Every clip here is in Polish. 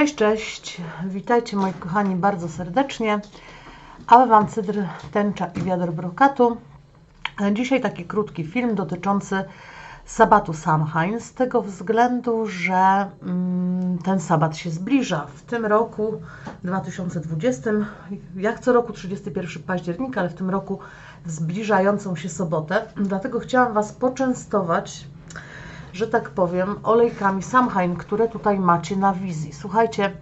Cześć, cześć. Witajcie moi kochani bardzo serdecznie. A Wam cydr, tęcza i wiadro brokatu. Dzisiaj taki krótki film dotyczący sabatu Samhain z tego względu, że mm, ten sabat się zbliża. W tym roku 2020, jak co roku 31 października, ale w tym roku zbliżającą się sobotę. Dlatego chciałam Was poczęstować że tak powiem, olejkami Samhain, które tutaj macie na wizji. Słuchajcie,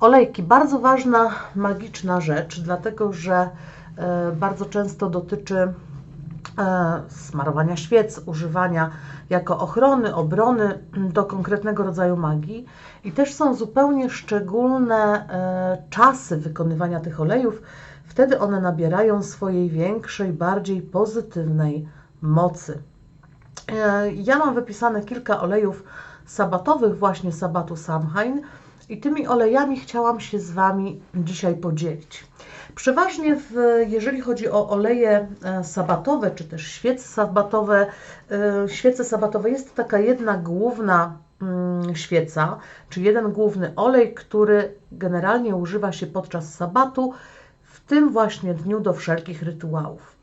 olejki, bardzo ważna, magiczna rzecz, dlatego że e, bardzo często dotyczy e, smarowania świec, używania jako ochrony, obrony do konkretnego rodzaju magii. I też są zupełnie szczególne e, czasy wykonywania tych olejów. Wtedy one nabierają swojej większej, bardziej pozytywnej mocy. E, ja mam wypisane kilka olejów sabatowych, właśnie sabatu Samhain i tymi olejami chciałam się z Wami dzisiaj podzielić. Przeważnie, w, jeżeli chodzi o oleje e, sabatowe, czy też świece sabatowe, e, świece sabatowe jest taka jedna główna mm, świeca, czy jeden główny olej, który generalnie używa się podczas sabatu, w tym właśnie dniu do wszelkich rytuałów.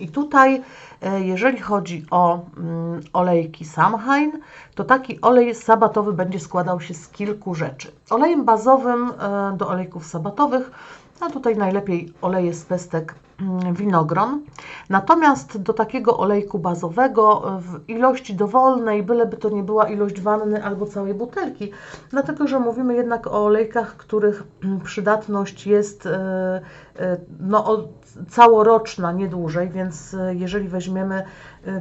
I tutaj, e, jeżeli chodzi o mm, olejki Samhain, to taki olej sabatowy będzie składał się z kilku rzeczy. Olejem bazowym e, do olejków sabatowych, a tutaj najlepiej oleje z pestek mm, winogron. Natomiast do takiego olejku bazowego w ilości dowolnej, byleby to nie była ilość wanny albo całej butelki, dlatego że mówimy jednak o olejkach, których mm, przydatność jest e, no, całoroczna, nie dłużej, więc e, jeżeli weźmiemy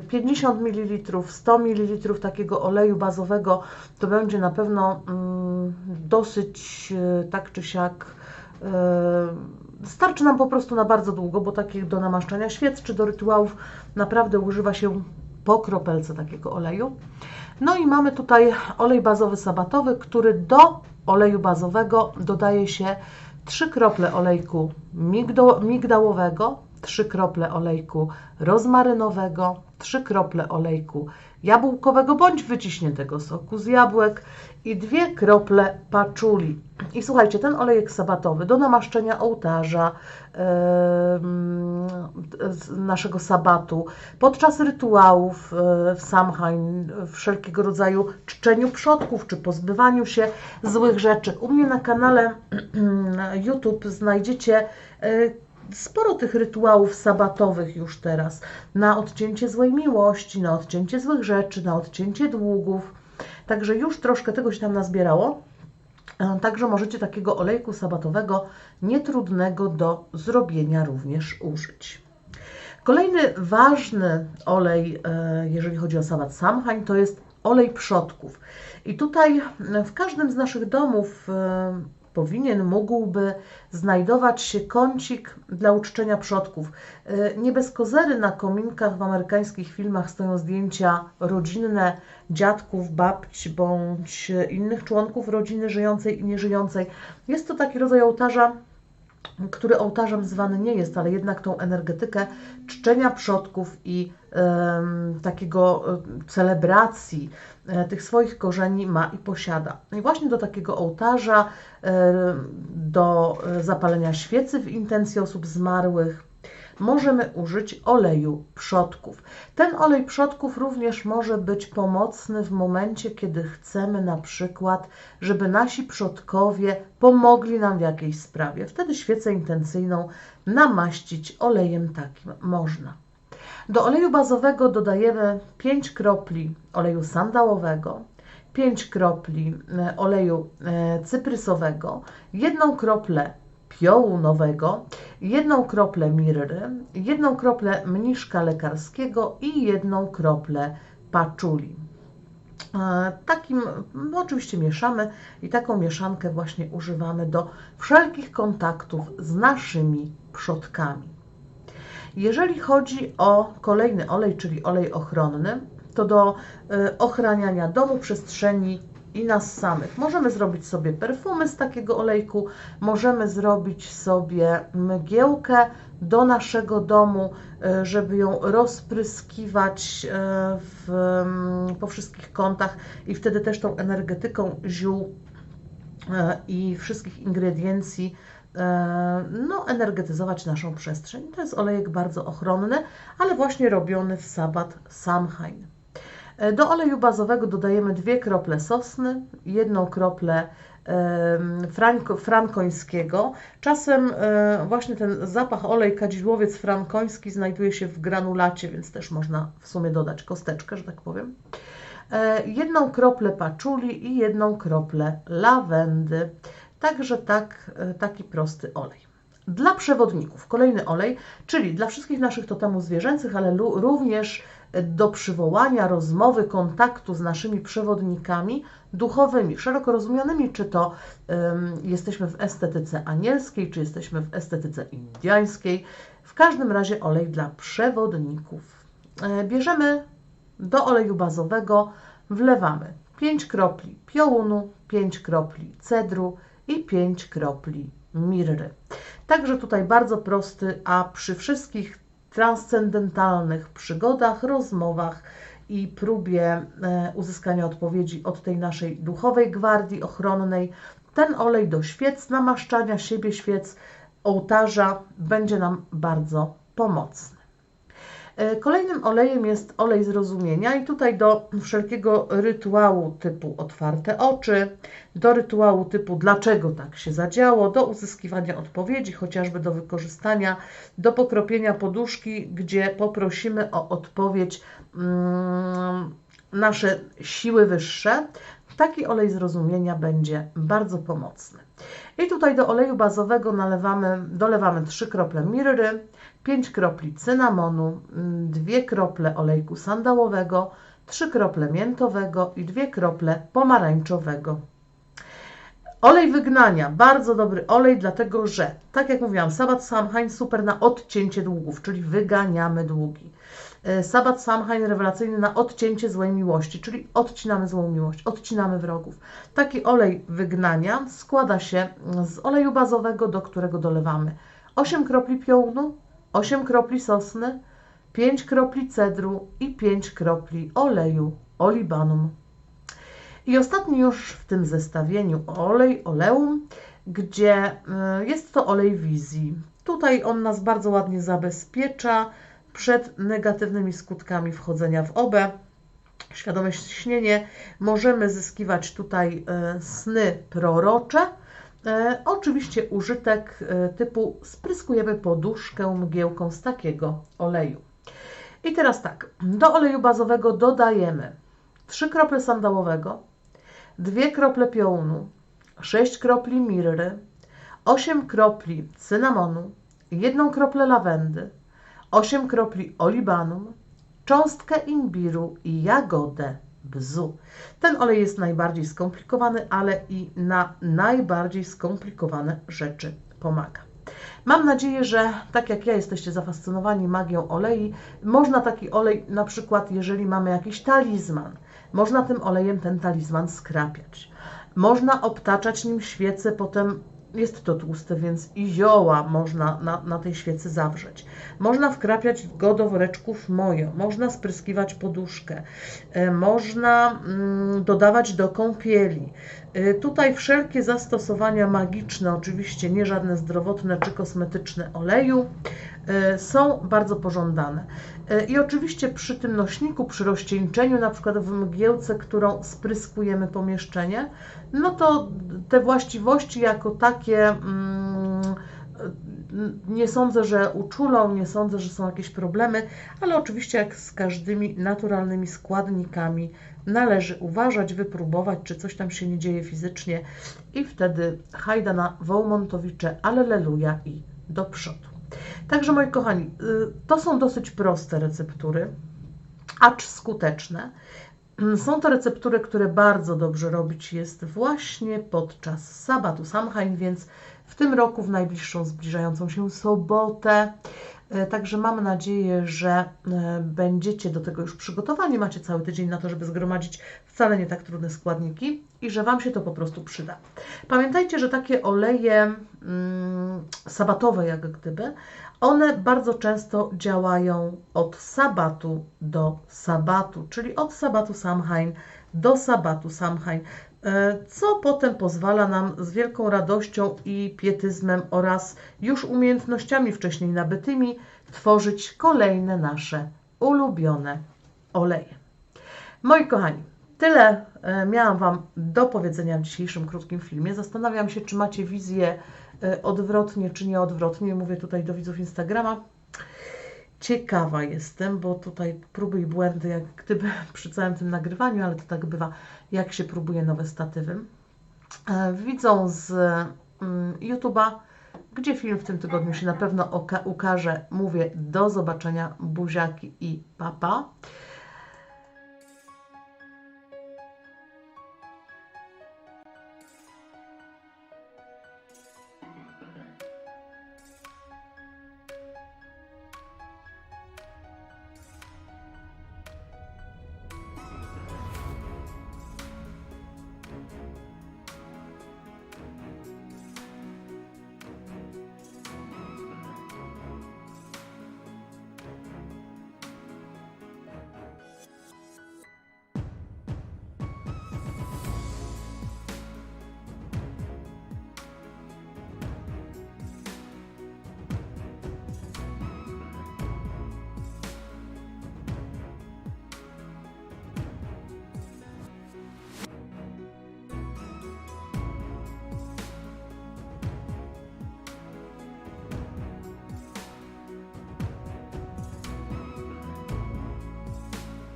50 ml, 100 ml takiego oleju bazowego, to będzie na pewno mm, dosyć e, tak czy siak e, starczy nam po prostu na bardzo długo, bo takich do namaszczania świec czy do rytuałów naprawdę używa się po kropelce takiego oleju. No i mamy tutaj olej bazowy sabatowy, który do oleju bazowego dodaje się 3 krople olejku migdałowego, 3 krople olejku rozmarynowego, 3 krople olejku jabłkowego bądź wyciśniętego soku z jabłek i 2 krople paczuli. I słuchajcie, ten olejek sabatowy do namaszczenia ołtarza naszego sabatu, podczas rytuałów yy, w Samhain, wszelkiego rodzaju czczeniu przodków, czy pozbywaniu się złych rzeczy. U mnie na kanale YouTube znajdziecie yy, sporo tych rytuałów sabatowych już teraz. Na odcięcie złej miłości, na odcięcie złych rzeczy, na odcięcie długów. Także już troszkę tego się tam nazbierało. E, także możecie takiego olejku sabatowego nietrudnego do zrobienia również użyć. Kolejny ważny olej, e, jeżeli chodzi o sabat samhain, to jest olej przodków. I tutaj w każdym z naszych domów e, powinien, mógłby znajdować się kącik dla uczczenia przodków. E, nie bez kozery na kominkach w amerykańskich filmach stoją zdjęcia rodzinne dziadków, babci bądź innych członków rodziny żyjącej i nieżyjącej. Jest to taki rodzaj ołtarza, który ołtarzem zwany nie jest, ale jednak tą energetykę czczenia przodków i takiego e, celebracji e, tych swoich korzeni ma i posiada. I właśnie do takiego ołtarza, do zapalenia świecy w intencji osób zmarłych, możemy użyć oleju przodków. Ten olej przodków również może być pomocny w momencie, kiedy chcemy na przykład, żeby nasi przodkowie pomogli nam w jakiejś sprawie. Wtedy świecę intencyjną namaścić olejem takim można. Do oleju bazowego dodajemy 5 kropli oleju sandałowego, 5 kropli e, oleju e, cyprysowego, 1 kroplę piołu nowego, jedną kroplę mirry, jedną kroplę mniszka lekarskiego i jedną kroplę paczuli. E, takim, no oczywiście mieszamy i taką mieszankę właśnie używamy do wszelkich kontaktów z naszymi przodkami. Jeżeli chodzi o kolejny olej, czyli olej ochronny, to do y, ochraniania domu, przestrzeni i nas samych. Możemy zrobić sobie perfumy z takiego olejku, możemy zrobić sobie mgiełkę do naszego domu, y, żeby ją rozpryskiwać y, w, mm, po wszystkich kątach i wtedy też tą energetyką ziół e, i wszystkich ingrediencji e, no, energetyzować naszą przestrzeń. To jest olejek bardzo ochronny, ale właśnie robiony w sabat Samhain. E, do oleju bazowego dodajemy dwie krople sosny, jedną kroplę franko, frankońskiego. Czasem e, właśnie ten zapach olej kadzidłowiec frankoński znajduje się w granulacie, więc też można w sumie dodać kosteczkę, że tak powiem. E, jedną kroplę paczuli i jedną kroplę lawendy. Także tak, taki prosty olej. Dla przewodników kolejny olej, czyli dla wszystkich naszych totemów zwierzęcych, ale również do przywołania rozmowy, kontaktu z naszymi przewodnikami duchowymi, szeroko rozumianymi, czy to um, jesteśmy w estetyce anielskiej, czy jesteśmy w estetyce indiańskiej. W każdym razie olej dla przewodników. E, bierzemy do oleju bazowego, wlewamy 5 kropli piołunu, 5 kropli cedru i 5 kropli mirry. Także tutaj bardzo prosty, a przy wszystkich transcendentalnych przygodach, rozmowach i próbie e, uzyskania odpowiedzi od tej naszej duchowej gwardii ochronnej, ten olej do świec, namaszczania siebie świec, ołtarza będzie nam bardzo pomocny. E, kolejnym olejem jest olej zrozumienia i tutaj do wszelkiego rytuału typu otwarte oczy, do rytuału typu dlaczego tak się zadziało, do uzyskiwania odpowiedzi, chociażby do wykorzystania, do pokropienia poduszki, gdzie poprosimy o odpowiedź mm, nasze siły wyższe, taki olej zrozumienia będzie bardzo pomocny. I tutaj do oleju bazowego nalewamy, dolewamy 3 krople mirry, 5 kropli cynamonu, 2 mm, krople olejku sandałowego, 3 krople miętowego i 2 krople pomarańczowego. Olej wygnania, bardzo dobry olej, dlatego że, tak jak mówiłam, Sabat Samhain super na odcięcie długów, czyli wyganiamy długi. E, Sabat Samhain rewelacyjny na odcięcie złej miłości, czyli odcinamy złą miłość, odcinamy wrogów. Taki olej wygnania składa się z oleju bazowego, do którego dolewamy 8 kropli piołunu, 8 kropli sosny, 5 kropli cedru i 5 kropli oleju olibanum. I ostatni już w tym zestawieniu olej oleum, gdzie y, jest to olej wizji. Tutaj on nas bardzo ładnie zabezpiecza przed negatywnymi skutkami wchodzenia w obę. Świadome śnienie możemy zyskiwać tutaj y, sny prorocze, E, oczywiście użytek e, typu spryskujemy poduszkę mgiełką z takiego oleju. I teraz tak, do oleju bazowego dodajemy 3 krople sandałowego, 2 krople piołunu, 6 kropli mirry, 8 kropli cynamonu, 1 kroplę lawendy, 8 kropli olibanum, cząstkę imbiru i jagodę bzu. Ten olej jest najbardziej skomplikowany, ale i na najbardziej skomplikowane rzeczy pomaga. Mam nadzieję, że tak jak ja jesteście zafascynowani magią olei, można taki olej, na przykład jeżeli mamy jakiś talizman, można tym olejem ten talizman skrapiać. Można obtaczać nim świecę, potem jest to tłuste, więc i zioła można na, na tej świecy zawrzeć. Można wkrapiać go do woreczków mojo, można spryskiwać poduszkę, e, można mm, dodawać do kąpieli. E, tutaj wszelkie zastosowania magiczne, oczywiście nie żadne zdrowotne czy kosmetyczne oleju, są bardzo pożądane. I oczywiście przy tym nośniku, przy rozcieńczeniu, na przykład w mgiełce, którą spryskujemy pomieszczenie, no to te właściwości jako takie mm, nie sądzę, że uczulą, nie sądzę, że są jakieś problemy, ale oczywiście jak z każdymi naturalnymi składnikami należy uważać, wypróbować, czy coś tam się nie dzieje fizycznie i wtedy hajda na Wołmontowicze, aleluja i do przodu. Także moi kochani, y, to są dosyć proste receptury, acz skuteczne. Mm, są to receptury, które bardzo dobrze robić jest właśnie podczas sabatu Samhain, więc w tym roku, w najbliższą zbliżającą się sobotę. E, także mam nadzieję, że e, będziecie do tego już przygotowani. Macie cały tydzień na to, żeby zgromadzić wcale nie tak trudne składniki i że Wam się to po prostu przyda. Pamiętajcie, że takie oleje mm, sabatowe, jak gdyby, one bardzo często działają od sabatu do sabatu, czyli od sabatu Samhain do sabatu Samhain, e, co potem pozwala nam z wielką radością i pietyzmem oraz już umiejętnościami wcześniej nabytymi tworzyć kolejne nasze ulubione oleje. Moi kochani, tyle e, miałam Wam do powiedzenia w dzisiejszym krótkim filmie. Zastanawiam się, czy macie wizję e, odwrotnie, czy nie odwrotnie. Mówię tutaj do widzów Instagrama. Ciekawa jestem, bo tutaj próby i błędy, jak gdyby przy całym tym nagrywaniu, ale to tak bywa, jak się próbuje nowe statywy. E, Widzą z mm, YouTube'a, gdzie film w tym tygodniu się na pewno ukaże. Mówię do zobaczenia, buziaki i papa. Pa.